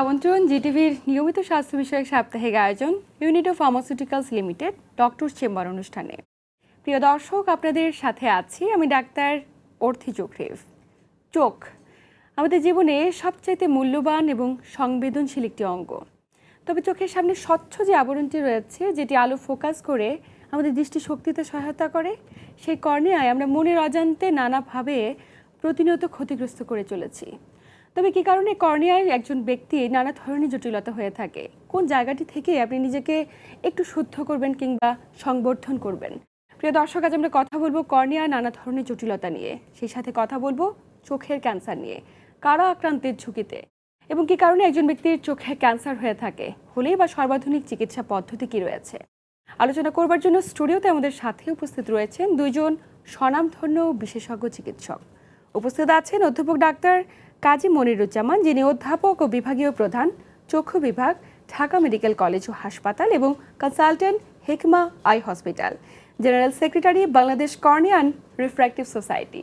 আমন্ত্রণ, জিটিভির নিয়মিত স্বাস্থ্য বিষয়ক সাপ্তাহিক আয়োজন Unit Pharmaceuticals Limited doctor chamber অনুষ্ঠানে। প্রিয় দর্শক, আপনাদের সাথে আছি আমি ডাক্তার অর্থি চোখরেভ চোখ, আমাদের জীবনে সবচাইতে মূল্যবান এবং সংবেদনশীল একটি অঙ্গ। তবে চোখের সামনে স্বচ্ছ যে আবরণটি রয়েছে, যেটি আলো ফোকাস করে আমাদের দৃষ্টি শক্তিতে সহায়তা করে, সেই কর্নিয়ায় আমরা মনের অজান্তে নানাভাবে প্রতিনিয়ত ক্ষতিগ্রস্ত করে চলেছি। তবে কি কারণে কর্নিয়ায় একজন ব্যক্তি নানা ধরনের জটিলতা হয়ে থাকে? কোন জায়গাটি থেকে আপনি নিজেকে একটু শুদ্ধ করবেন কিংবা সংবর্ধন করবেন? প্রিয় দর্শক, আজ আমরা কথা বলব কর্নিয়া নানা ধরনের জটিলতা নিয়ে। সেই সাথে কথা বলব চোখের ক্যান্সার নিয়ে। কারা আক্রান্তের ঝুঁকিতে? এবং কি কারণে একজন ব্যক্তির চোখে ক্যান্সার হয়ে থাকে? হলেই বা সর্বাধুনিক চিকিৎসা পদ্ধতি কি রয়েছে? আলোচনা করবার জন্য স্টুডিওতে আমাদের সাথে উপস্থিত রয়েছেন দুইজন স্বনামধন্য বিশেষজ্ঞ চিকিৎসক। উপস্থিত আছেন অধ্যাপক ডাক্তার কাজী মনিরুজ্জামান যিনি অধ্যাপক ও বিভাগীয় প্রধান চক্ষু বিভাগ ঢাকা মেডিকেল কলেজ ও হাসপাতাল এবং consultant Hekma eye hospital. General secretary Bangladesh corneal refractive society.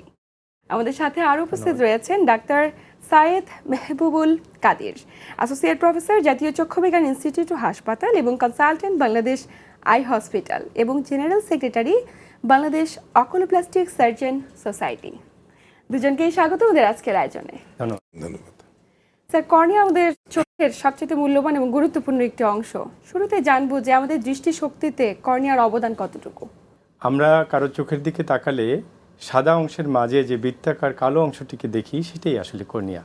আমাদের সাথে আরও উপস্থিত রয়েছেন doctor Sayed Mehbubul Kadir associate professor জাতীয় চক্ষুবিজ্ঞান ইনস্টিটিউট ও হাসপাতাল এবং কনসালটেন্ট বাংলাদেশ আই হসপিটাল এবং general secretary Bangladesh oculoplastic surgeon society. দুজনকেই স্বাগত আমাদের আজকের আয়োজনে। ধন্যবাদ। ধন্যবাদ। স্যার কর্নিয়া আমাদের চোখের সবচেয়ে মূল্যবান এবং গুরুত্বপূর্ণ একটি অংশ। শুরুতে জানব যে আমাদের দৃষ্টিশক্তিতে কর্নিয়ার অবদান কতটুকু? আমরা কারও চোখের দিকে তাকালে সাদা অংশের মাঝে যে বৃত্তাকার কালো অংশটিকে দেখি সেটাই আসলে কর্নিয়া।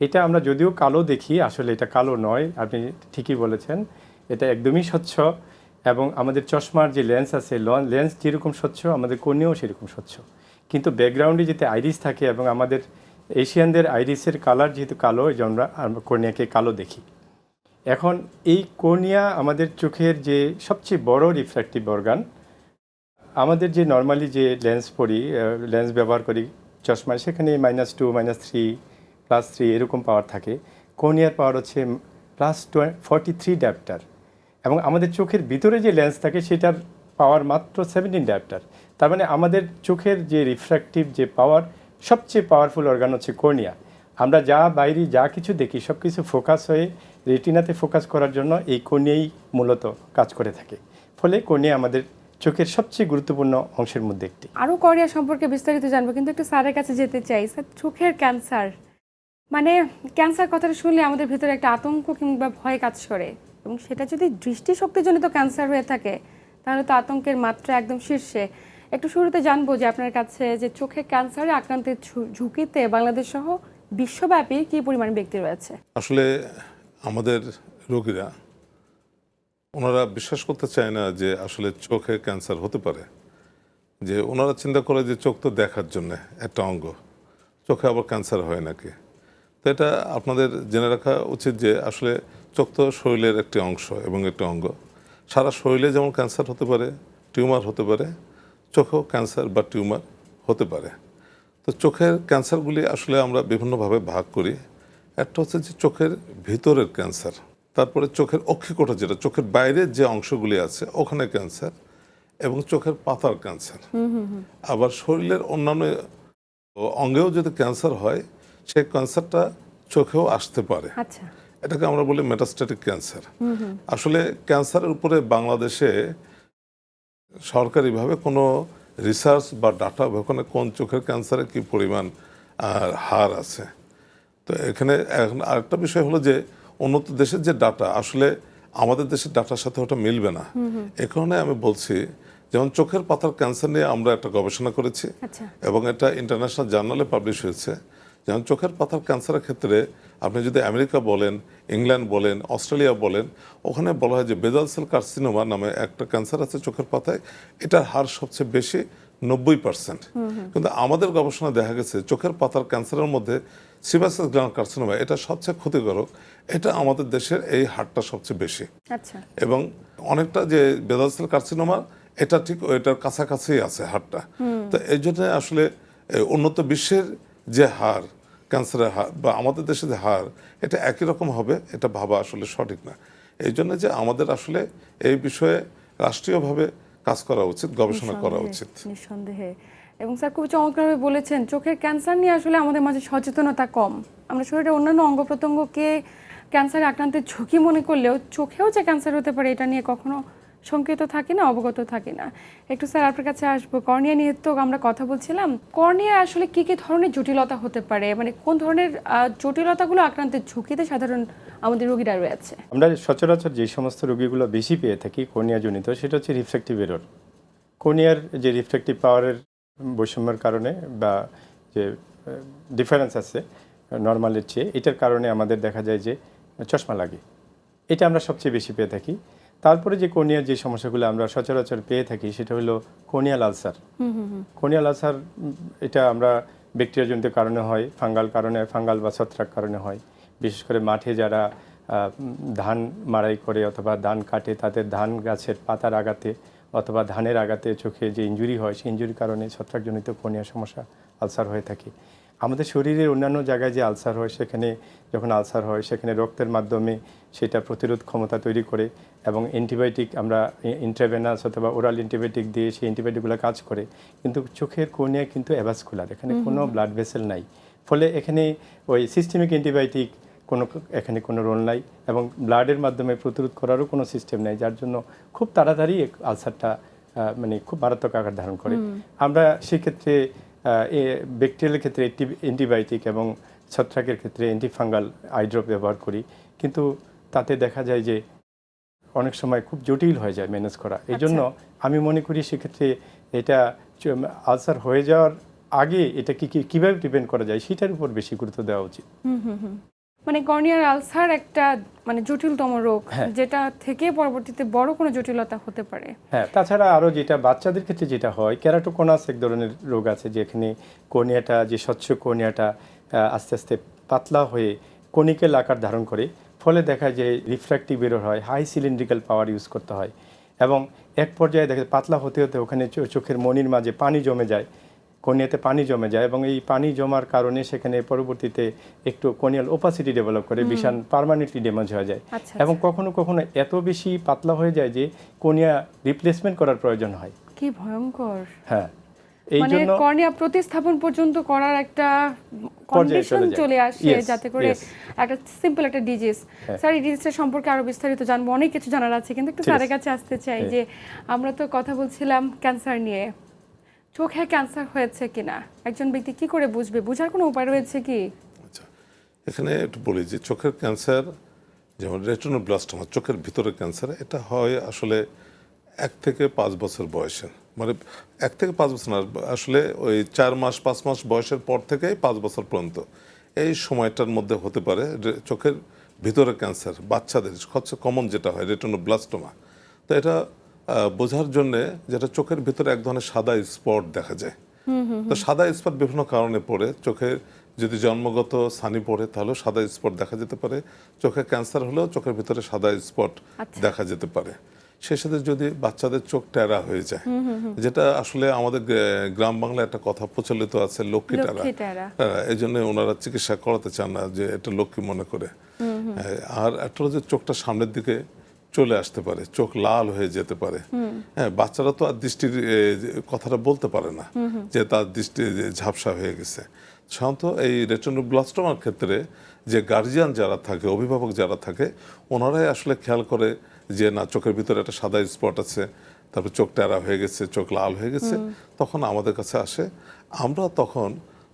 এটা আমরা যদিও কালো দেখি আসলে এটা কালো নয় আপনি ঠিকই বলেছেন এটা একদমই স্বচ্ছ এবং আমাদের চশমার যে লেন্স আছে লেন্স যেরকম স্বচ্ছ আমাদের কর্নিয়াও সেরকম স্বচ্ছ। কিন্তু ব্যাকগ্রাউন্ডে যেতে আইরিস থাকে এবং আমাদের এশিয়ানদের আইরিসের কালার যেহেতু কালো, এই জন্য আমরা কর্নিয়াকে কালো দেখি। এখন এই কর্নিয়া আমাদের চোখের যে সবচেয়ে বড় রিফ্র্যাক্টিভ অর্গান আমাদের যে নর্মালি যে লেন্স পরি লেন্স ব্যবহার করি, চশমায়, সেখানে minus two minus three plus three এরকম পাওয়ার থাকে। কর্নিয়ার পাওয়ার হচ্ছে প্লাস ফর্টি থ্রি ড্যাপ্টার এবং আমাদের চোখের ভিতরে যে লেন্স থাকে, সেটার পাওয়ার মাত্র সেভেন্টিন ড্যাপ্টার তার মানে আমাদের চোখের যে রিফ্র্যাক্টিভ যে পাওয়ার সবচেয়ে পাওয়ারফুল অর্গান হচ্ছে কর্নিয়া আমরা যা বাইরে যা কিছু দেখি সব কিছু ফোকাস হয়ে রেটিনাতে ফোকাস করার জন্য এই কর্নিয়াই মূলত কাজ করে থাকে। ফলে কর্নিয়া আমাদের চোখের সবচেয়ে গুরুত্বপূর্ণ অংশের মধ্যে একটি। আরও কর্নিয়া সম্পর্কে বিস্তারিত জানব, কিন্তু একটু স্যারের কাছে যেতে চাই। স্যার, চোখের ক্যান্সার মানে ক্যান্সার কথাটা শুনলে আমাদের ভিতরে একটা আতঙ্ক কিংবা ভয় কাজ করে। এবং সেটা যদি দৃষ্টিশক্তিজনিত ক্যান্সার হয়ে থাকে, তাহলে তো আতঙ্কের মাত্রা একদম শীর্ষে। একটু শুরুতে জানব যে আপনার কাছে যে চোখে ক্যান্সারে আক্রান্তের ঝুঁকিতে বাংলাদেশ সহ বিশ্বব্যাপী কী পরিমাণ ব্যক্তি রয়েছে? আসলে আমাদের রোগীরা, ওনারা বিশ্বাস করতে চায় না যে আসলে চোখে ক্যান্সার হতে পারে। যে ওনারা চিন্তা করে যে চোখ তো দেখার জন্য একটা অঙ্গ, চোখে আবার ক্যান্সার হয় নাকি? তো এটা আপনাদের জেনে রাখা উচিত যে আসলে চোখ তো শরীরের একটি অংশ এবং একটি অঙ্গ। সারা শরীরে যেমন ক্যান্সার হতে পারে, টিউমার হতে পারে চোখেও ক্যান্সার বা টিউমার হতে পারে। তো চোখের ক্যান্সারগুলি আসলে আমরা বিভিন্নভাবে ভাগ করি। একটা হচ্ছে যে চোখের ভিতরের ক্যান্সার তারপরে চোখের অক্ষিকোটা যেটা চোখের বাইরের যে অংশগুলি আছে ওখানে ক্যান্সার এবং চোখের পাতার ক্যান্সার আবার শরীরের অন্যান্য অঙ্গেও যদি ক্যান্সার হয় সেই ক্যান্সারটা চোখেও আসতে পারে। আচ্ছা। এটাকে আমরা বলি মেটাস্ট্যাটিক ক্যান্সার আসলে ক্যান্সারের উপরে বাংলাদেশে সরকারিভাবে কোনো রিসার্চ বা ডাটা ওখানে কোন চোখের ক্যান্সারে কি পরিমাণ হার আছে? তো এখানে এখন আরেকটা বিষয় হলো যে উন্নত দেশের যে ডাটা আসলে আমাদের দেশের ডাটার সাথে ওটা মিলবে না। এ কারণে আমি বলছি যেমন চোখের পাতার ক্যান্সার নিয়ে আমরা একটা গবেষণা করেছি আচ্ছা। এবং এটা ইন্টারন্যাশনাল জার্নালে পাবলিশ হয়েছে। যেমন চোখের পাতার ক্যান্সারের ক্ষেত্রে আপনি যদি আমেরিকা বলেন ইংল্যান্ড বলেন অস্ট্রেলিয়া বলেন ওখানে বলা হয় যে বেজাল সেল কার্সিনোমা নামে একটা ক্যান্সার আছে চোখের পাতায়। এটার হার সবচেয়ে বেশি নব্বই পার্সেন্ট কিন্তু আমাদের গবেষণা দেখা গেছে চোখের পাতার ক্যান্সারের মধ্যে সিবাসাস গ্ল্যান্ড কার্সিনোমা এটা সবচেয়ে ক্ষতিকারক। এটা আমাদের দেশের এই হারটা সবচেয়ে বেশি। আচ্ছা। এবং অনেকটা যে বেদাল সেল কার্সিনোমা এটা ঠিক ওইটার কাছাকাছি আছে হারটা। তো এই জন্য আসলে উন্নত বিশ্বের যে হার ক্যান্সারের হার বা আমাদের দেশে যে হার এটা একই রকম হবে এটা ভাবা আসলে সঠিক না। এই জন্য যে আমাদের আসলে এই বিষয়ে রাষ্ট্রীয়ভাবে কাজ করা উচিত গবেষণা করা উচিত। নিঃসন্দেহে। এবং স্যার খুব চমৎকারভাবে বলেছেন চোখের ক্যান্সার নিয়ে আসলে আমাদের মাঝে সচেতনতা কম। আমরা শরীরের অন্যান্য অঙ্গ প্রত্যঙ্গকে ক্যান্সারে আক্রান্তের ঝুঁকি মনে করলেও চোখেও যে ক্যান্সার হতে পারে এটা নিয়ে কখনো সংকেত থাকে না, অবগত থাকে না। একটু স্যার আপনার কাছে আসব। কর্নিয়া নিয়ে তো আমরা কথা বলছিলাম। কর্নিয়া আসলে কি কি ধরনের জটিলতা হতে পারে? মানে কোন ধরনের জটিলতাগুলো আক্রান্তের ঝুঁকিতে সাধারণ আমাদের রোগীরা রয়েছে? আমরা সচরাচর যে সমস্ত রোগীগুলো বেশি পেয়ে থাকি কর্নিয়াজনিত, সেটা হচ্ছে রিফ্লেক্টিভ এরর কর্নিয়ার যে রিফ্লেক্টিভ পাওয়ারের বৈষম্যের কারণে বা যে ডিফারেন্স আছে নর্মালের চেয়ে, এটার কারণে আমাদের দেখা যায় যে চশমা লাগে। এটা আমরা সবচেয়ে বেশি পেয়ে থাকি। তারপরে যে কর্নিয়ার যে সমস্যাগুলো আমরা সচরাচর পেয়ে থাকি সেটা হলো কর্নিয়াল আলসার। কর্নিয়াল আলসার এটা আমরা ব্যাকটেরিয়াজনিত কারণে হয় ফাঙ্গাল কারণে ফাঙ্গাল বা ছত্রাক কারণে হয়। বিশেষ করে মাঠে যারা ধান মাড়াই করে অথবা ধান কাটে তাদের ধান গাছের পাতার আগাতে অথবা ধানের আগাতে চোখে যে ইঞ্জুরি হয় সেই ইঞ্জুরির কারণে ছত্রাকজনিত কর্নিয়া সমস্যা আলসার হয়ে থাকে। আমাদের শরীরের অন্যান্য জায়গায় যে আলসার হয় সেখানে যখন আলসার হয় সেখানে রক্তের মাধ্যমে সেটা প্রতিরোধ ক্ষমতা তৈরি করে এবং অ্যান্টিবায়োটিক আমরা ইন্ট্রাভেনাস অথবা ওরাল অ্যান্টিবায়োটিক দিয়ে সেই অ্যান্টিবায়োটিকগুলো কাজ করে। কিন্তু চোখের কর্নিয়া কিন্তু অ্যাভাসকুলার এখানে কোনো ব্লাড ভেসেল নাই। ফলে এখানে ওই সিস্টেমিক অ্যান্টিবায়োটিক কোনো এখানে কোনো রোল নাই এবং ব্লাডের মাধ্যমে প্রতিরোধ করারও কোনো সিস্টেম নাই যার জন্য খুব তাড়াতাড়ি আলসারটা মানে খুব মারাত্মক আকার ধারণ করে। আমরা সেক্ষেত্রে ব্যাকটেরিয়াল ক্ষেত্রে অ্যান্টিবায়োটিক এবং ছত্রাকের ক্ষেত্রে অ্যান্টিফাঙ্গাল আইড্রপ ব্যবহার করি। কিন্তু তাতে দেখা যায় যে অনেক সময় খুব জটিল হয়ে যায় ম্যানেজ করা। এই জন্য আমি মনে করি সেক্ষেত্রে এটা আলসার হয়ে যাওয়ার আগে এটা কি কি- কীভাবে প্রিভেন্ট করা যায় সেটার উপর বেশি গুরুত্ব দেওয়া উচিত। মানে কর্নিয়ার আলসার একটা মানে জটিলতম রোগ হ্যাঁ। যেটা থেকে পরবর্তীতে বড় কোনো জটিলতা হতে পারে হ্যাঁ তাছাড়া আরও যেটা বাচ্চাদের ক্ষেত্রে যেটা হয় ক্যারাটোকোনাস এক ধরনের রোগ আছে যেখানে কর্নিয়াটা যে স্বচ্ছ কর্নিয়াটা আস্তে আস্তে পাতলা হয়ে কনিকেল আকার ধারণ করে ফলে দেখা যায় রিফ্র্যাক্টিভ এরর হয় হাই সিলিন্ড্রিক্যাল পাওয়ার ইউজ করতে হয় এবং এক পর্যায়ে দেখা যায় পাতলা হতে হতে ওখানে চোখের মনির মাঝে পানি জমে যায় কর্নিয়াতে পানি জমে যায় এবং এই পানি জমার কারণে সেখানে পরবর্তীতে একটু কর্নিয়াল ওপাসিটি ডেভেলপ করে বিশাল পার্মানেন্টলি ড্যামেজ হয়ে যায়। আচ্ছা, এবং কখনো কখনো এত বেশি পাতলা হয়ে যায় যে কর্নিয়া রিপ্লেসমেন্ট করার প্রয়োজন হয়। কি ভয়ঙ্কর। হ্যাঁ এই মানে জন্য কর্নিয়া প্রতিস্থাপন পর্যন্ত করার একটা কন্ডিশন চলে। আসে যাতে করে একটা সিম্পল একটা ডিজিজ। স্যার এই ডিজিজটা সম্পর্কে আরও বিস্তারিত জানব। অনেক কিছু জানার আছে কিন্তু একটু স্যারের কাছে আসতে চাই হ্যাঁ। যে আমরা তো কথা বলছিলাম ক্যান্সার নিয়ে। চোখে ক্যান্সার হয়েছে কিনা? একজন ব্যক্তি কি করে বুঝবে? বোঝার কোনো উপায় রয়েছে কি? আচ্ছা এখানে একটু বলি যে চোখের ক্যান্সার যেমন রেটিনোব্লাস্টোমা চোখের ভিতরে ক্যান্সার এটা হয় আসলে এক থেকে পাঁচ বছর বয়সের মানে এক থেকে পাঁচ বছর না, আসলে ওই চার মাস, পাঁচ মাস বয়সের পর থেকে পাঁচ বছর পর্যন্ত। এই সময়টার মধ্যে হতে পারে চোখের ভিতরে ক্যান্সার বাচ্চাদের, সবচেয়ে কমন যেটা হয় রেটিনোব্লাস্টোমা তো এটা বোঝার জন্যে যেটা চোখের ভিতরে এক ধরনের সাদা স্পট দেখা যায়। তো সাদা স্পট বিভিন্ন কারণে পড়ে। চোখে যদি জন্মগত সানি পড়ে তাহলেও সাদা স্পট দেখা যেতে পারে। চোখে ক্যান্সার হলেও চোখের ভিতরে সাদা স্পট আচ্ছা। দেখা যেতে পারে। সে সাথে যদি বাচ্চাদের চোখ টেরা হয়ে যায় যেটা আসলে আমাদের গ্রাম বাংলায় একটা কথা প্রচলিত আছে লক্ষ্মী টেরা হ্যাঁ, এই জন্য ওনারা চিকিৎসা করাতে চান না যে এটা লক্ষ্মী মনে করে। হ্যাঁ, আর একটা হলো যে চোখটা সামনের দিকে চলে আসতে পারে, চোখ লাল হয়ে যেতে পারে। হ্যাঁ বাচ্চারা তো আর দৃষ্টির কথাটা বলতে পারে না যে তার দৃষ্টি ঝাপসা হয়ে গেছে। সাধারণত এই রেটিনোব্লাস্টোমার ক্ষেত্রে যে গার্জিয়ান যারা থাকে, অভিভাবক যারা থাকে, ওনারাই আসলে খেয়াল করে যে, না, চোখের ভিতরে একটা সাদা স্পট আছে, তারপর চোখ টেরা হয়ে গেছে, চোখ লাল হয়ে গেছে, তখন আমাদের কাছে আসে। আমরা তখন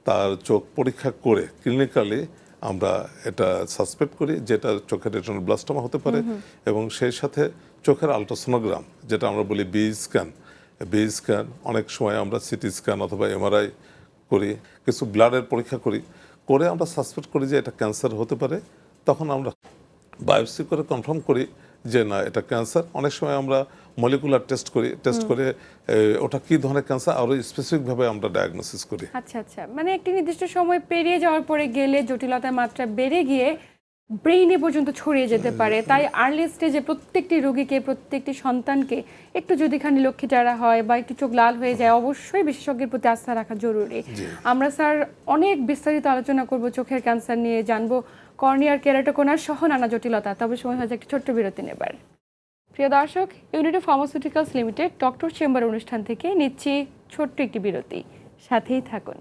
তার চোখ পরীক্ষা করে ক্লিনিক্যালি আমরা এটা সাসপেক্ট করি যেটা চোখের রেটিনোব্লাস্টোমা হতে পারে এবং সেই সাথে চোখের আলট্রাসোনোগ্রাম যেটা আমরা বলি বি স্ক্যান বি স্ক্যান অনেক সময় আমরা সিটি স্ক্যান অথবা এমআরআই করি কিছু ব্লাডের পরীক্ষা করি। করে আমরা সাসপেক্ট করি যে এটা ক্যান্সার হতে পারে তখন আমরা বায়োপসি করে কনফার্ম করি যে না এটা ক্যান্সার অনেক সময় আমরা মলিকুলার টেস্ট করি টেস্ট করে ওটা কি ধরনের ক্যান্সার আরও স্পেসিফিকভাবে আমরা ডায়াগনোসিস করি। আচ্ছা আচ্ছা। মানে একটি নির্দিষ্ট সময় পেরিয়ে যাওয়ার পরে গেলে জটিলতার মাত্রা বেড়ে গিয়ে ব্রেইনে পর্যন্ত ছড়িয়ে যেতে পারে। তাই আর্লি স্টেজে প্রত্যেকটি রোগীকে প্রত্যেকটি সন্তানকে একটু যদি খানি লক্ষ্মী টারা হয় বা একটু চোখ লাল হয়ে যায় অবশ্যই বিশেষজ্ঞের প্রতি আস্থা রাখা জরুরি। আমরা স্যার অনেক বিস্তারিত আলোচনা করব চোখের ক্যান্সার নিয়ে জানব কর্নিয়ার কেরাটোকোনার সহ নানা জটিলতা। তবে সময় হয়েছে একটি ছোট্ট বিরতি নেবার। প্রিয় দর্শক Unit Pharmaceuticals Limited doctor chamber অনুষ্ঠান থেকে নিচ্ছি ছোট্ট একটি বিরতি। সাথেই থাকুন।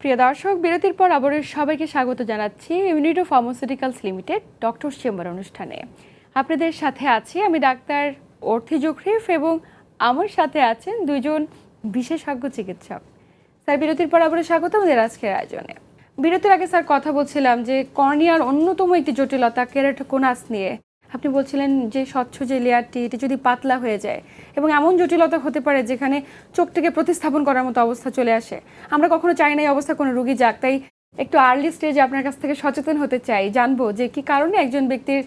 প্রিয় দর্শক, বিরতির পর আবার সবাইকে স্বাগত জানাচ্ছি Unit Pharmaceuticals Limited doctor chamber অনুষ্ঠানে। আপনাদের সাথে আছি আমি ডাক্তার অর্থি জোখরিফ এবং আমার সাথে আছেন দুজন বিশেষজ্ঞ চিকিৎসক। স্যার, বিরতির পর আবার স্বাগত আমাদের আজকের আয়োজনে। বিরতির আগে স্যার কথা বলছিলাম যে কর্নিয়ার অন্যতম একটি জটিলতা কেরাটোকোনাস নিয়ে। আপনি বলছিলেন যে স্বচ্ছ যে লেয়ারটি, এটি যদি পাতলা হয়ে যায় এবং এমন জটিলতা হতে পারে যেখানে চোখটিকে প্রতিস্থাপন করার মতো অবস্থা চলে আসে। আমরা কখনো চাই না এই অবস্থা কোনো রুগী যাক, তাই একটু আর্লি স্টেজে আপনার কাছ থেকে সচেতন হতে চাই, জানব যে কি কারণে একজন ব্যক্তির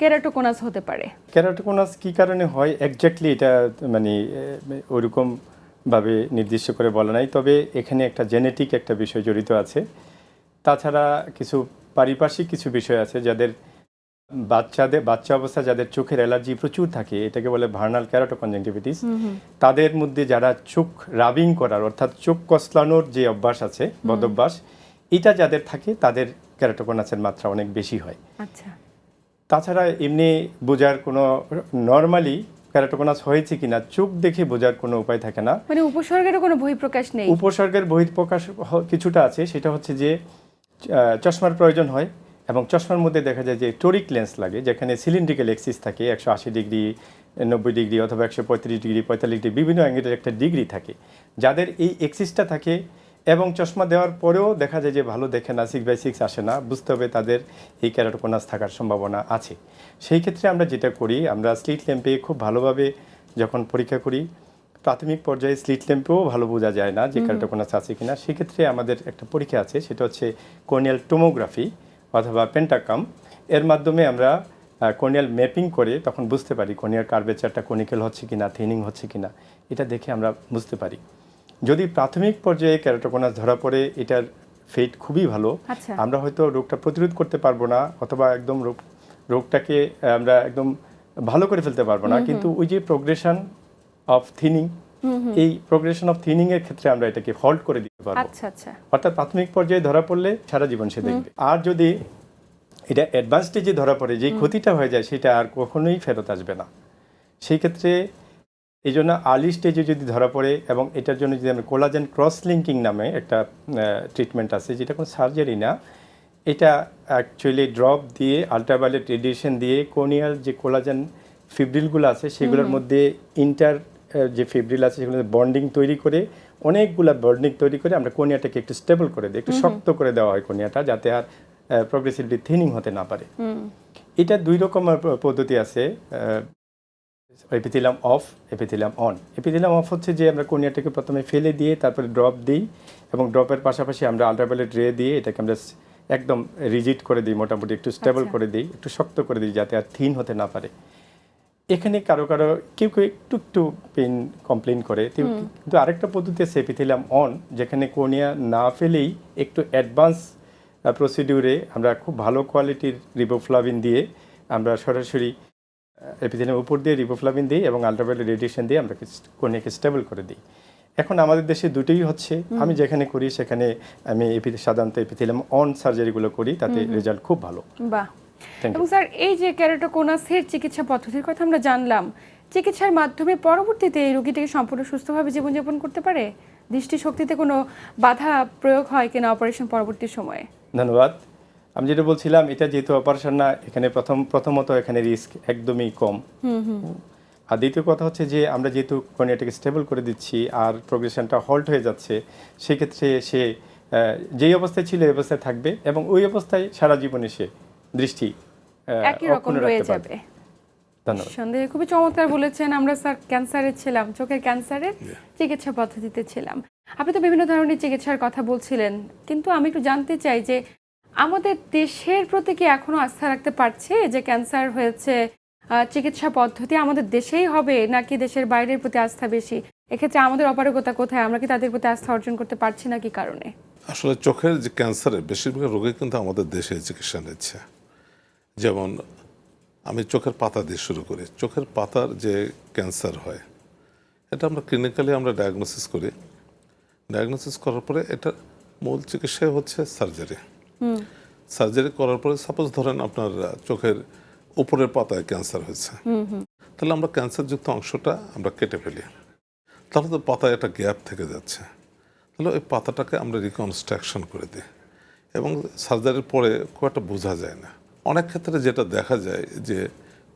কেরাটোকোনাস হতে পারে। ক্যারাটোকোনাস কি কারণে হয়? এক্স্যাক্টলি এটা মানে ওইরকম ভাবে নির্দিষ্ট করে বলা নাই, তবে এখানে একটা জেনেটিক একটা বিষয় জড়িত আছে। তাছাড়া কিছু পারিপার্শ্বিক কিছু বিষয় আছে যাদের বাচ্চাদের বাচ্চা অবস্থা যাদের চোখের অ্যালার্জি প্রচুর থাকে এটাকে বলে ভার্নাল ক্যারাটোকনজেক্টিভিটিস তাদের মধ্যে যারা চোখ রাবিং করার অর্থাৎ চোখ কসলানোর যে অভ্যাস আছে বদ অভ্যাস এটা যাদের থাকে তাদের ক্যারাটোকোনাসের মাত্রা অনেক বেশি হয়। আচ্ছা। তাছাড়া এমনি বোঝার কোনো নর্মালি ক্যারাটোকোনাস হয়েছে কিনা চোখ দেখে বোঝার কোনো উপায় থাকে না। মানে উপসর্গেরও কোনো বহিঃপ্রকাশ নেই? উপসর্গের বহিঃপ্রকাশ কিছুটা আছে সেটা হচ্ছে যে চশমার প্রয়োজন হয় এবং চশমার মধ্যে দেখা যায় যে টোরিক লেন্স লাগে, যেখানে সিলিন্ড্রিক্যাল এক্সিস থাকে, একশো আশি ডিগ্রি, নব্বই ডিগ্রি অথবা একশো পঁয়ত্রিশ ডিগ্রি, পঁয়তাল্লিশ ডিগ্রি, বিভিন্ন অ্যাঙ্গেলের একটা ডিগ্রি থাকে। যাদের এই এক্সিসটা থাকে এবং চশমা দেওয়ার পরেও দেখা যায় যে ভালো দেখে না সিক্স বাই সিক্স আসে না, বুঝতে হবে তাদের এই ক্যারাটোকোনাস থাকার সম্ভাবনা আছে। সেই ক্ষেত্রে আমরা যেটা করি, আমরা স্লিট ল্যাম্পে খুব ভালোভাবে যখন পরীক্ষা করি প্রাথমিক পর্যায়ে স্লিট ল্যাম্পেও ভালো বোঝা যায় না যে ক্যারাটোকোনাস আছে কিনা। সেক্ষেত্রে আমাদের একটা পরীক্ষা আছে সেটা হচ্ছে কর্নিয়াল টোমোগ্রাফি অথবা পেন্টাকাম এর মাধ্যমে আমরা কর্নিয়াল ম্যাপিং করে তখন বুঝতে পারি কর্নিয়ার কার্ভেচারটা কনিক্যাল হচ্ছে কিনা থিনিং হচ্ছে কিনা। এটা দেখে আমরা বুঝতে পারি। যদি প্রাথমিক পর্যায়ে ক্যারাটোকোনাস ধরা পড়ে এটার ফেট খুবই ভালো। আচ্ছা। আমরা হয়তো রোগটা প্রতিরোধ করতে পারব না অথবা একদম রোগ রোগটাকে আমরা একদম ভালো করে ফেলতে পারব না। কিন্তু ওই যে প্রোগ্রেশন অফ থিনিং এই প্রোগ্রেশন অফ থিনিং এর ক্ষেত্রে আমরা এটাকে হল্ট করে দিতে পারব। আচ্ছা আচ্ছা। অর্থাৎ প্রাথমিক পর্যায়ে ধরা পড়লে সারা জীবন সে দেখবে। আর যদি এটা অ্যাডভান্স স্টেজে ধরা পড়ে যেই ক্ষতিটা হয়ে যায় সেটা আর কখনোই ফেরত আসবে না। সেই ক্ষেত্রে এই জন্য আর্লি স্টেজে যদি ধরা পড়ে এবং এটার জন্য যদি আমরা কোলাজেন ক্রস লিঙ্কিং নামে একটা ট্রিটমেন্ট আছে যেটা কোনো সার্জারি না এটা অ্যাকচুয়ালি ড্রপ দিয়ে আলট্রাভায়োলেট রেডিয়েশন দিয়ে কোনিয়াল যে কোলাজেন ফিব্রিলগুলো আছে সেগুলোর মধ্যে ইন্টার যে ফিব্রিল আছে সেগুলো বন্ডিং তৈরি করে অনেকগুলা বন্ডিং তৈরি করে আমরা কোনিয়াটাকে একটু স্টেবল করে দিই একটু শক্ত করে দেওয়া হয় কোনিয়াটা যাতে আর প্রগ্রেসিভলি থিনিং হতে না পারে। এটা দুই রকমের প- পদ্ধতি আছে epithelium off epithelium on epithelium off হচ্ছে যে আমরা কোনিয়াটাকে প্রথমে ফেলে দিয়ে তারপরে ড্রপ দিই এবং ড্রপের পাশাপাশি আমরা আল্ট্রাভায়োলেট রে দিয়ে এটাকে আমরা একদম রিজিট করে দিই মোটামুটি একটু স্টেবল আচ্ছা। করে দিই একটু শক্ত করে দিই যাতে আর থিন হতে না পারে। এখানে কারও কারও কেউ কেউ একটু একটু পেন কমপ্লেন করে। কিন্তু আরেকটা পদ্ধতি আছে এপিথিলাম অন যেখানে কোনিয়া না ফেলেই একটু অ্যাডভান্স প্রসিডিউরে আমরা খুব ভালো কোয়ালিটির রিবোফ্লাভিন দিয়ে আমরা সরাসরি এপিথেলিয়াম উপর দিয়ে রিবোফ্লাভিন দিই এবং আল্ট্রাভায়োলেট রেডিয়েশন দিয়ে আমরা কোনিয়াকে স্টেবল করে দিই। এখন আমাদের দেশে দুটোই হচ্ছে। আমি যেখানে করি সেখানে আমি সাধারণত এপিথেলিয়াম অন সার্জারিগুলো করি তাতে রেজাল্ট খুব ভালো। বাহ. এবং স্যার এই যে ক্যারাটোকোনাসের চিকিৎসা পদ্ধতির কথা আমরা জানলাম চিকিৎসার মাধ্যমে পরবর্তীতে এই রোগীটিকে সম্পূর্ণ সুস্থভাবে জীবনযাপন করতে পারে? দৃষ্টিশক্তিতে কোনো বাধা প্রয়োগ হয় কিনা অপারেশন পরবর্তী সময়ে? ধন্যবাদ। আমি যেটা বলছিলাম এটা যেহেতু অপারেশন না এখানে প্রথম প্রথমত এখানে রিস্ক একদমই কম। আর দ্বিতীয় কথা হচ্ছে যে আমরা যেহেতু কর্নিয়াটাকে স্টেবল করে দিচ্ছি আর প্রোগ্রেশনটা হল্ট হয়ে যাচ্ছে সেক্ষেত্রে সে যেই অবস্থায় ছিল এই অবস্থায় থাকবে এবং ওই অবস্থায় সারা জীবনে সে দৃষ্টি একই রকম রয়ে যাবে। সন্দেহে খুবই চমৎকার বলেছেন আমরা স্যার ক্যান্সারের ছিলাম চোখের ক্যান্সারের চিকিৎসা পদ্ধতিতে ছিলাম। আপনি তো বিভিন্ন ধরনের চিকিৎসার কথা বলছিলেন কিন্তু আমি একটু জানতে চাই যে আমাদের দেশের প্রতি কি এখনও আস্থা রাখতে পারছে যে ক্যান্সার হয়েছে আহ, চিকিৎসা পদ্ধতি আমাদের দেশেই হবে নাকি দেশের বাইরের প্রতি আস্থা বেশি? এক্ষেত্রে আমাদের অপারগতা কোথায়? আমরা কি তাদের প্রতি আস্থা অর্জন করতে পারছি না কি কারণে? আসলে চোখের যে ক্যান্সারের বেশিরভাগ রোগী কিন্তু আমাদের দেশে চিকিৎসা নিচ্ছে। যেমন আমি চোখের পাতা দিয়ে শুরু করি। চোখের পাতার যে ক্যান্সার হয় এটা আমরা ক্লিনিক্যালি আমরা ডায়াগনোসিস করি। ডায়াগনোসিস করার পরে এটা মূল চিকিৎসাই হচ্ছে সার্জারি সার্জারি করার পরে সাপোজ ধরেন আপনার চোখের উপরের পাতায় ক্যান্সার হয়েছে। তাহলে আমরা ক্যান্সারযুক্ত অংশটা আমরা কেটে ফেলি। তাহলে তো পাতায় একটা গ্যাপ থেকে যাচ্ছে। তাহলে ওই পাতাটাকে আমরা রিকনস্ট্রাকশন করে দিই। এবং সার্জারির পরে খুব একটা বোঝা যায় না। অনেক ক্ষেত্রে যেটা দেখা যায় যে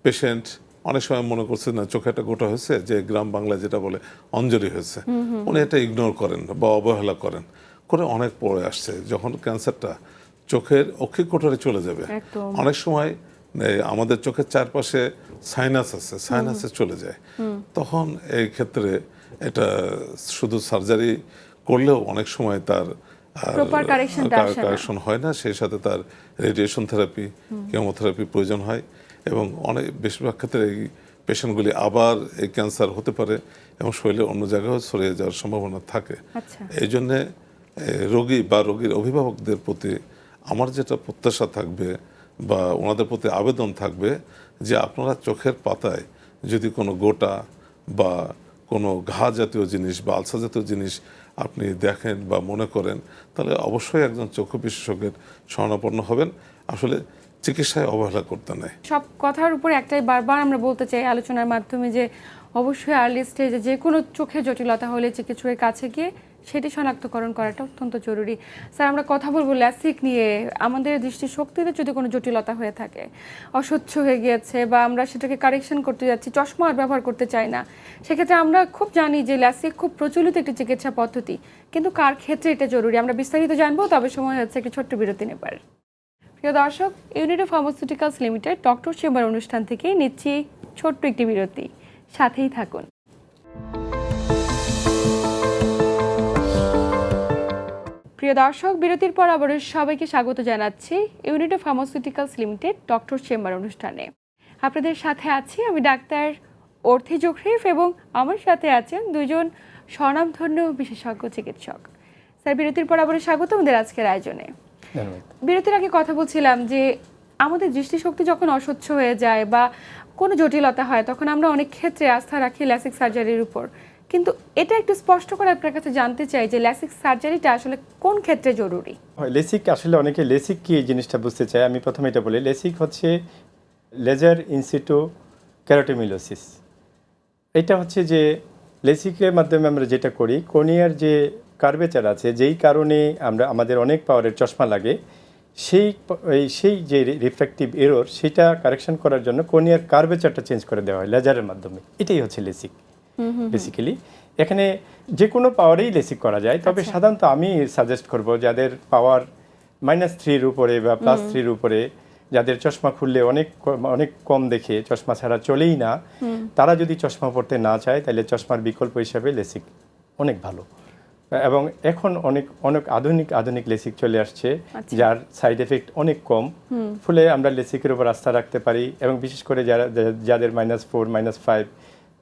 পেশেন্ট অনেক সময় মনে করছে না চোখে একটা গোটা হয়েছে যে গ্রাম বাংলা যেটা বলে অঞ্জলি হয়েছে। উনি এটা ইগনোর করেন বা অবহেলা করেন। করে অনেক পরে আসছে যখন ক্যান্সারটা চোখের অক্ষিক কোটরে চলে যাবে। অনেক সময় আমাদের চোখের চারপাশে সাইনাস আছে সাইনাসে চলে যায়। তখন এই ক্ষেত্রে এটা শুধু সার্জারি করলেও অনেক সময় তার Proper correction টা আসে না। কারেকশন হয় না সেই সাথে তার রেডিয়েশন থেরাপি কেমোথেরাপি প্রয়োজন হয় এবং অনেক বেশিরভাগ ক্ষেত্রে এই পেশেন্টগুলি আবার এই ক্যান্সার হতে পারে এবং শরীরে অন্য জায়গায়ও ছড়িয়ে যাওয়ার সম্ভাবনা থাকে। আচ্ছা। এই জন্যে রোগী বা রোগীর অভিভাবকদের প্রতি আমার যেটা প্রত্যাশা থাকবে বা ওনাদের প্রতি আবেদন থাকবে যে আপনারা চোখের পাতায় যদি কোনো গোটা বা কোনো ঘা জাতীয় জিনিস বা আলসা জাতীয় জিনিস আপনি দেখেন বা মনে করেন, তাহলে অবশ্যই একজন চক্ষু বিশেষজ্ঞের শরণাপন্ন হবেন। আসলে চিকিৎসায় অবহেলা করতে নেই। সব কথার উপরে একটাই বারবার আমরা বলতে চাই আলোচনার মাধ্যমে যে, অবশ্যই আর্লি স্টেজে যে কোনো চোখে জটিলতা হলে চিকিৎসকের কাছে গিয়ে সেটি শনাক্তকরণ করাটা অত্যন্ত জরুরি। স্যার, আমরা কথা বলব ল্যাসিক নিয়ে। আমাদের দৃষ্টিশক্তিতে যদি কোনো জটিলতা হয়ে থাকে, অস্বচ্ছ হয়ে গিয়েছে বা আমরা সেটাকে কারেকশন করতে যাচ্ছি, চশমা আর ব্যবহার করতে চাই না, সেক্ষেত্রে আমরা খুব জানি যে ল্যাসিক খুব প্রচলিত একটি চিকিৎসা পদ্ধতি। কিন্তু কার ক্ষেত্রে এটা জরুরি? আমরা বিস্তারিত জানব, তবে সময় হচ্ছে একটি ছোট্ট বিরতি নেবার। প্রিয় দর্শক Unit Pharmaceuticals Limited doctor chamber অনুষ্ঠান থেকে নিচ্ছি ছোট্ট একটি বিরতি। সাথেই থাকুন। প্রিয় দর্শক বিরতির পর আবারও সবাইকে স্বাগত জানাচ্ছি Unit of Pharmaceuticals Limited doctor chamber অনুষ্ঠানে। আপনাদের সাথে আছি আমি ডাক্তার অর্থি জোখরিফ এবং আমার সাথে আছেন দুজন স্বনামধন্য বিশেষজ্ঞ চিকিৎসক। স্যার বিরতির পর আবারও স্বাগত আমাদের আজকের আয়োজনে। বিরতির আগে কথা বলছিলাম যে আমাদের দৃষ্টিশক্তি যখন অস্বচ্ছ হয়ে যায় বা কোনো জটিলতা হয় তখন আমরা অনেক ক্ষেত্রে আস্থা রাখি ল্যাসিক সার্জারির উপর। কিন্তু এটা একটু স্পষ্ট করে আপনার কাছে জানতে চাই যে ল্যাসিক সার্জারিটা আসলে কোন ক্ষেত্রে জরুরি? হয় লেসিক আসলে অনেকে লেসিক কি এই জিনিসটা বুঝতে চায়, আমি প্রথমে এটা বলি। লেসিক হচ্ছে লেজার ইনসিটো ক্যারোটেমিলোসিস এটা হচ্ছে যে লেসিকের মাধ্যমে আমরা যেটা করি, কোনিয়ার যে কার্বেচার আছে, যেই কারণে আমরা, আমাদের অনেক পাওয়ারের চশমা লাগে, সেই সেই যে রিফ্র্যাক্টিভ এরর, সেটা কারেকশন করার জন্য কোনিয়ার কার্ভেচারটা চেঞ্জ করে দেওয়া হয় লেজারের মাধ্যমে। এটাই হচ্ছে লেসিক বেসিক্যালি এখানে যে কোনো পাওয়ারেই লেসিক করা যায় তবে আচ্ছা। সাধারণত আমি সাজেস্ট করব যাদের পাওয়ার মাইনাস থ্রির উপরে বা প্লাস থ্রির উপরে যাদের চশমা খুললে অনেক অনেক কম দেখে চশমা ছাড়া চলেই না তারা যদি চশমা পড়তে না চায় তাহলে চশমার বিকল্প হিসাবে লেসিক অনেক ভালো। এবং এখন অনেক অনেক আধুনিক আধুনিক লেসিক চলে আসছে আচ্ছা। যার সাইড এফেক্ট অনেক কম। ফলে আমরা লেসিকের উপর আস্থা রাখতে পারি এবং বিশেষ করে যারা যাদের minus four minus five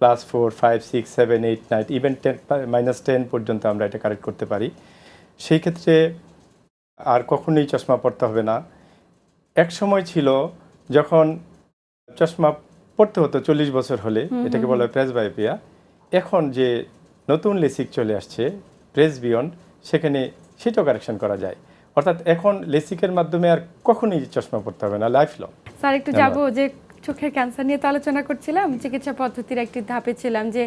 plus four five six seven eight nine even ten minus ten পর্যন্ত আমরা এটা কারেক্ট করতে পারি। সেই ক্ষেত্রে আর কখনোই চশমা পড়তে হবে না। এক সময় ছিল যখন চশমা পড়তে হতো চল্লিশ বছর হলে এটাকে বলা হয় প্রেসবায়োপিয়া এখন যে নতুন লেসিক চলে আসছে প্রেস বিয়ন্ড সেখানে সেটাও কারেকশন করা যায়। অর্থাৎ এখন লেসিকের মাধ্যমে আর কখনোই চশমা পড়তে হবে না লাইফ লং স্যার একটু যাব যে চোখের ক্যান্সার নিয়ে তো আলোচনা করছিলাম, চিকিৎসা পদ্ধতির একটি ধাপে ছিলাম যে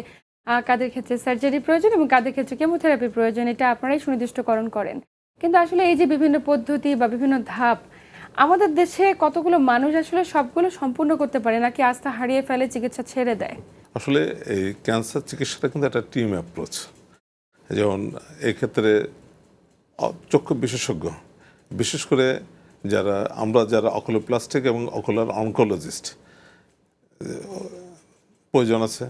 কাদের ক্ষেত্রে সার্জারি প্রয়োজন এবং কাদের ক্ষেত্রে কেমোথেরাপি প্রয়োজন, এটা আপনারাই সুনির্দিষ্টকরণ করেন। কিন্তু আসলে এই যে বিভিন্ন পদ্ধতি বা বিভিন্ন ধাপ, আমাদের দেশে কতগুলো মানুষ আসলে সবগুলো সম্পূর্ণ করতে পারে নাকি আস্থা হারিয়ে ফেলে চিকিৎসা ছেড়ে দেয়? আসলে এই ক্যান্সার চিকিৎসাটা কিন্তু একটা টিম অ্যাপ্রোচ যেমন এক্ষেত্রে চক্ষু বিশেষজ্ঞ, বিশেষ করে যারা, আমরা যারা অকুলোপ্লাস্টিক এবং অকুলার অনকোলজিস্ট প্রয়োজন আছে।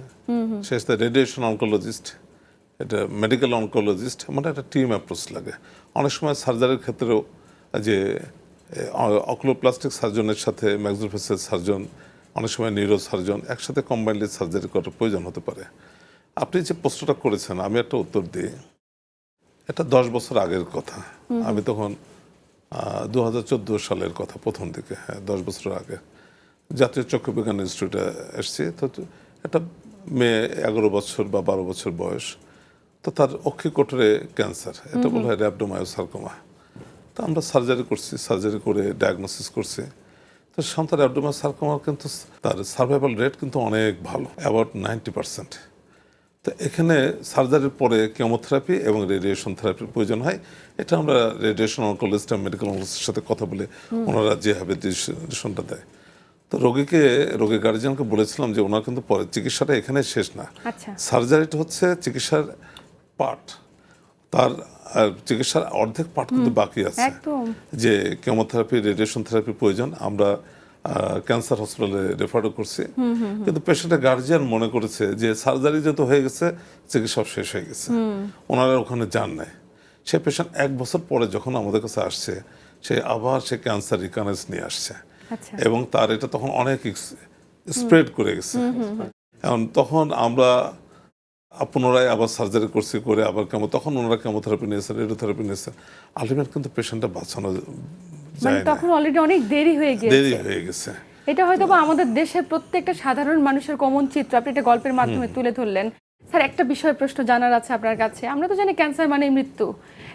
সে সাথে রেডিয়েশন অনকোলজিস্ট এটা মেডিকেল অনকোলজিস্ট মানে একটা টিম অ্যাপ্রোচ লাগে। অনেক সময় সার্জারির ক্ষেত্রেও যে অকুলোপ্লাস্টিক সার্জনের সাথে ম্যাক্সোফেসের সার্জন অনেক সময় নিউরো সার্জন একসাথে কম্বাইনলি সার্জারি করার প্রয়োজন হতে পারে। আপনি যে প্রশ্নটা করেছেন আমি একটা উত্তর দিই। এটা দশ বছর আগের কথা। আমি তখন দু হাজার চোদ্দ সালের কথা প্রথম দিকে হ্যাঁ দশ বছর আগে। জাতীয় চক্ষু বিজ্ঞান ইনস্টিটিউটে এসছি। তো একটা মেয়ে এগারো বছর বা বারো বছর বয়স তো তার অক্ষিকোটরে ক্যান্সার এটা বলা হয় র্যাবডোমায়োসার্কোমা তো আমরা সার্জারি করছি সার্জারি করে ডায়াগনোসিস করছি। তো সন্তান অ্যাবডোমাস সার্কোমার কিন্তু তার সার্ভাইভাল রেট কিন্তু অনেক ভালো অ্যাবাউট নাইনটি পার্সেন্ট তো এখানে সার্জারির পরে কেমোথেরাপি এবং রেডিয়েশন থেরাপির প্রয়োজন হয়। এটা আমরা রেডিয়েশন অনকোলজিস্ট মেডিকেল অনকোলজিস্টের সাথে কথা বলে ওনারা যেভাবে ডিসিশনটা দেয়। তো রোগীকে রোগীর গার্জিয়ানকে বলেছিলাম যে ওনার কিন্তু পরে চিকিৎসাটা এখানে শেষ না। আচ্ছা। সার্জারিটা হচ্ছে চিকিৎসার পার্ট তার চিকিৎসার অর্ধেক পার্ট কিন্তু বাকি আছে। যে কেমোথেরাপি রেডিয়েশন থেরাপি প্রয়োজন আমরা ক্যান্সার হসপিটালে রেফারও করছি। কিন্তু পেশেন্টের গার্জিয়ান মনে করেছে যে সার্জারি যেহেতু হয়ে গেছে চিকিৎসা শেষ হয়ে গেছে। ওনারা ওখানে যান নাই। সে পেশেন্ট এক বছর পরে যখন আমাদের কাছে আসছে সে আবার সে ক্যান্সার রিকানেন্স নিয়ে আসছে। আচ্ছা এবং তার এটা তখন অনেক স্প্রেড করে গেছে। এখন তখন আমরা পুনরায় আবার সার্জারি করছি করে আবার কেমন তখন ওনারা কেমোথেরাপি নিয়েছেন রেডিওথেরাপি নিয়েছেন আলটিমেট কিন্তু পেশেন্টটা বাঁচানো মানে যায় তখন অলরেডি অনেক দেরি হয়ে দেরি হয়ে গেছে। এটা হয়তো বা আমাদের দেশের প্রত্যেকটা সাধারণ মানুষের কমন চিত্র। আপনি এটা গল্পের মাধ্যমে তুলে ধরলেন। স্যার একটা বিষয় প্রশ্ন জানার আছে আপনার কাছে। আমরা তো জানি ক্যান্সার মানে মৃত্যু।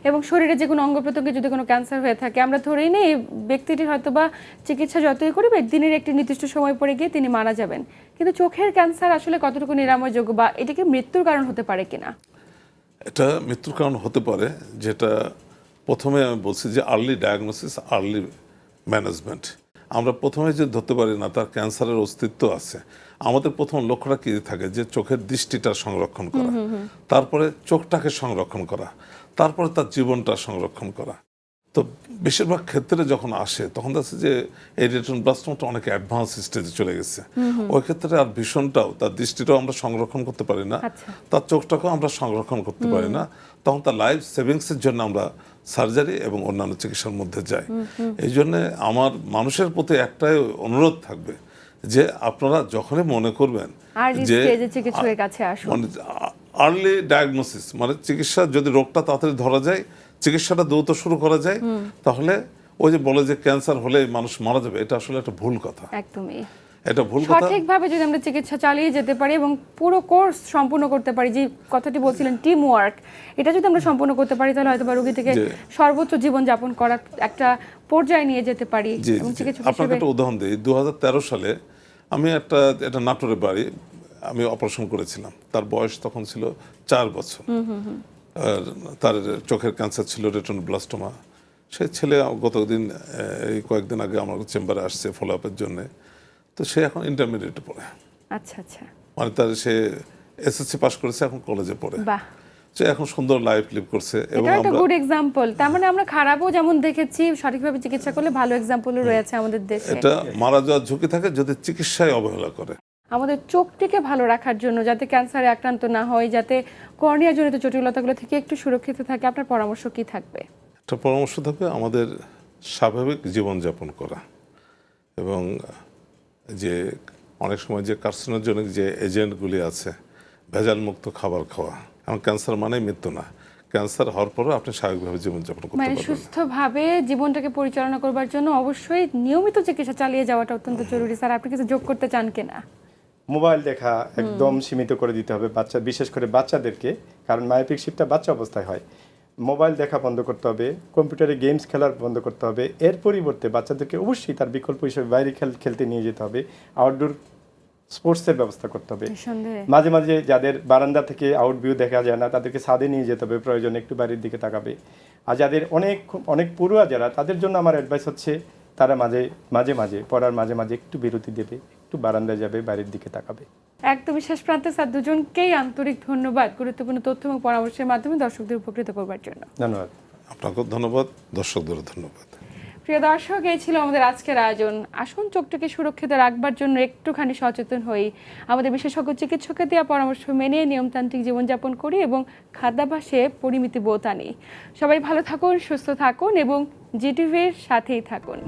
এবং শরীরে যে কোনো অঙ্গ প্রত্যঙ্গে যদি কোনো ক্যান্সার হয়ে থাকে, আমরা ধরেই নেই এই ব্যক্তিটির হয়তো বা চিকিৎসা যতই করবে দিনের একটি নির্দিষ্ট সময় পরে গিয়ে তিনি মারা যাবেন। কিন্তু চোখের ক্যান্সার আসলে কতটুকু নিরাময়যোগ্য বা এটা কি মৃত্যুর কারণ হতে পারে কিনা? এটা মৃত্যুর কারণ হতে পারে, যেটা প্রথমে আমি বলছি যে আর্লি ডায়াগনোসিস আর্লি ম্যানেজমেন্ট আমরা প্রথমে যে ধরতে পারি না, তার ক্যান্সারের অস্তিত্ব আছে। আমাদের প্রথম লক্ষ্যটা কি থাকে? যে চোখের দৃষ্টিটা সংরক্ষণ করা। তারপরে চোখটাকে সংরক্ষণ করা। তারপরে তার জীবনটা সংরক্ষণ করা। তো বেশিরভাগ ক্ষেত্রে যখন আসে তখন দেখছে যে এই রেটন ব্লাস্টমটা অনেক অ্যাডভান্স স্টেজে চলে গেছে। ওই ক্ষেত্রে আর ভীষণটাও তার দৃষ্টিটাও আমরা সংরক্ষণ করতে পারি না। আচ্ছা। তার চোখটাকেও আমরা সংরক্ষণ করতে পারি না। তখন তার লাইফ সেভিংসের জন্য আমরা সার্জারি এবং অন্যান্য চিকিৎসার মধ্যে যাই। এই জন্যে আমার মানুষের প্রতি একটাই অনুরোধ থাকবে যে আপনারা যখনই মনে করবেন চিকিৎসকের কাছে আসুন। মানে আর্লি ডায়াগনোসিস মানে চিকিৎসা যদি রোগটা তাড়াতাড়ি ধরা যায় চিকিৎসাটা দ্রুত শুরু করা যায় তাহলে ওই যে বলে যে ক্যান্সার হলে মানুষ মারা যাবে এটা আসলে একটা ভুল কথা। একদমই। এটা ভুল কথা। সঠিকভাবে যদি আমরা চিকিৎসা চালিয়ে যেতে পারি এবং পুরো কোর্স সম্পূর্ণ করতে পারি যে কথাটি বলছিলেন টিম ওয়ার্ক এটা যদি আমরা সম্পূর্ণ করতে পারি তাহলে হয়তো রোগী থেকে সর্বোচ্চ জীবন যাপন করার একটা পর্যায়ে নিয়ে যেতে পারি এবং। চিকিৎসক আপনাকে একটা উদাহরণ দিই। দু হাজার তেরো সালে আমি একটা এটা নাটোরের বাড়ি আমি অপারেশন করেছিলাম। তার বয়স তখন ছিল চার বছর। আর তার চোখের ক্যান্সার ছিল রেটন ব্লাস্টোমা। সে ছেলে গতদিন এই কয়েকদিন আগে আমার চেম্বারে আসছে ফলো আপের জন্য। তো সে এখন ইন্টারমিডিয়েটে পড়ে। আচ্ছা আচ্ছা। মানে তার সে এসএসসি পাস করেছে এখন কলেজে পড়ে। বাহ। সে এখন সুন্দর লাইফ লিভ করছে এবং এটা একটা গুড এক্সাম্পল তার মানে আমরা খারাপও যেমন দেখেছি সঠিকভাবে চিকিৎসা করলে ভালো এক্সাম্পলও রয়েছে আমাদের দেশে। এটা মারা যাওয়ার ঝুঁকি থাকে যদি চিকিৎসায় অবহেলা করে। আমাদের চোখটিকে ভালো রাখার জন্য যাতে ক্যান্সারে আক্রান্ত না হয় যাতে কর্নিয়া জনিত জটিলতাগুলো থেকে একটু সুরক্ষিত থাকে আপনার পরামর্শ কি থাকবে? একটা পরামর্শ থাকবে আমাদের স্বাভাবিক জীবনযাপন করা এবং যে অনেক সময় যে কার্সিনোজনিক যে এজেন্টগুলি আছে ভেজাল মুক্ত খাবার খাওয়া। এবং ক্যান্সার মানে মৃত্যু না। ক্যান্সার হওয়ার পরও আপনি স্বাভাবিকভাবে জীবনযাপন করতে মানে পারবেন সুস্থভাবে জীবনটাকে পরিচালনা করবার জন্য অবশ্যই নিয়মিত চিকিৎসা চালিয়ে যাওয়াটা অত্যন্ত জরুরি। স্যার আপনি কিছু যোগ করতে চান কিনা? মোবাইল দেখা একদম সীমিত করে দিতে হবে। বাচ্চা বিশেষ করে বাচ্চাদেরকে কারণ মায়োপিক শিপটা বাচ্চা অবস্থায় হয়। মোবাইল দেখা বন্ধ করতে হবে কম্পিউটারে গেমস খেলার বন্ধ করতে হবে। এর পরিবর্তে বাচ্চাদেরকে অবশ্যই তার বিকল্প হিসেবে বাইরে খেল খেলতে নিয়ে যেতে হবে। আউটডোর স্পোর্টসের ব্যবস্থা করতে হবে। মাঝে মাঝে যাদের বারান্দা থেকে আউট ভিউ দেখা যায় না তাদেরকে ছাদে নিয়ে যেতে হবে প্রয়োজনে একটু বাইরের দিকে তাকাবে। আর যাদের অনেক অনেক পড়ুয়া যারা তাদের জন্য আমার অ্যাডভাইস হচ্ছে তারা মাঝে মাঝে মাঝে পড়ার মাঝে মাঝে একটু বিরতি দেবে একটু বারান্দায় যাবে বাইরের দিকে তাকাবে। একদমই শেষ প্রান্তে স্যার দুজনকেই আন্তরিক ধন্যবাদ। গুরুত্বপূর্ণ তথ্য এবং পরামর্শের মাধ্যমে দর্শকদের উপকৃত করবার জন্য। ধন্যবাদ। আপনাকেও ধন্যবাদ দর্শকদেরও ধন্যবাদ। প্রিয় দর্শক, এই ছিল আমাদের আজকের আয়োজন। আসুন চোখটাকে সুরক্ষিত রাখবার জন্য একটুখানি সচেতন হই। আমাদের বিশেষজ্ঞ চিকিৎসকের দেওয়া পরামর্শ মেনে নিয়মতান্ত্রিক জীবনযাপন করি এবং খাদ্যাভাসে পরিমিতি বোধ আনি। সবাই ভালো থাকুন, সুস্থ থাকুন এবং জিটিভির সাথেই থাকুন।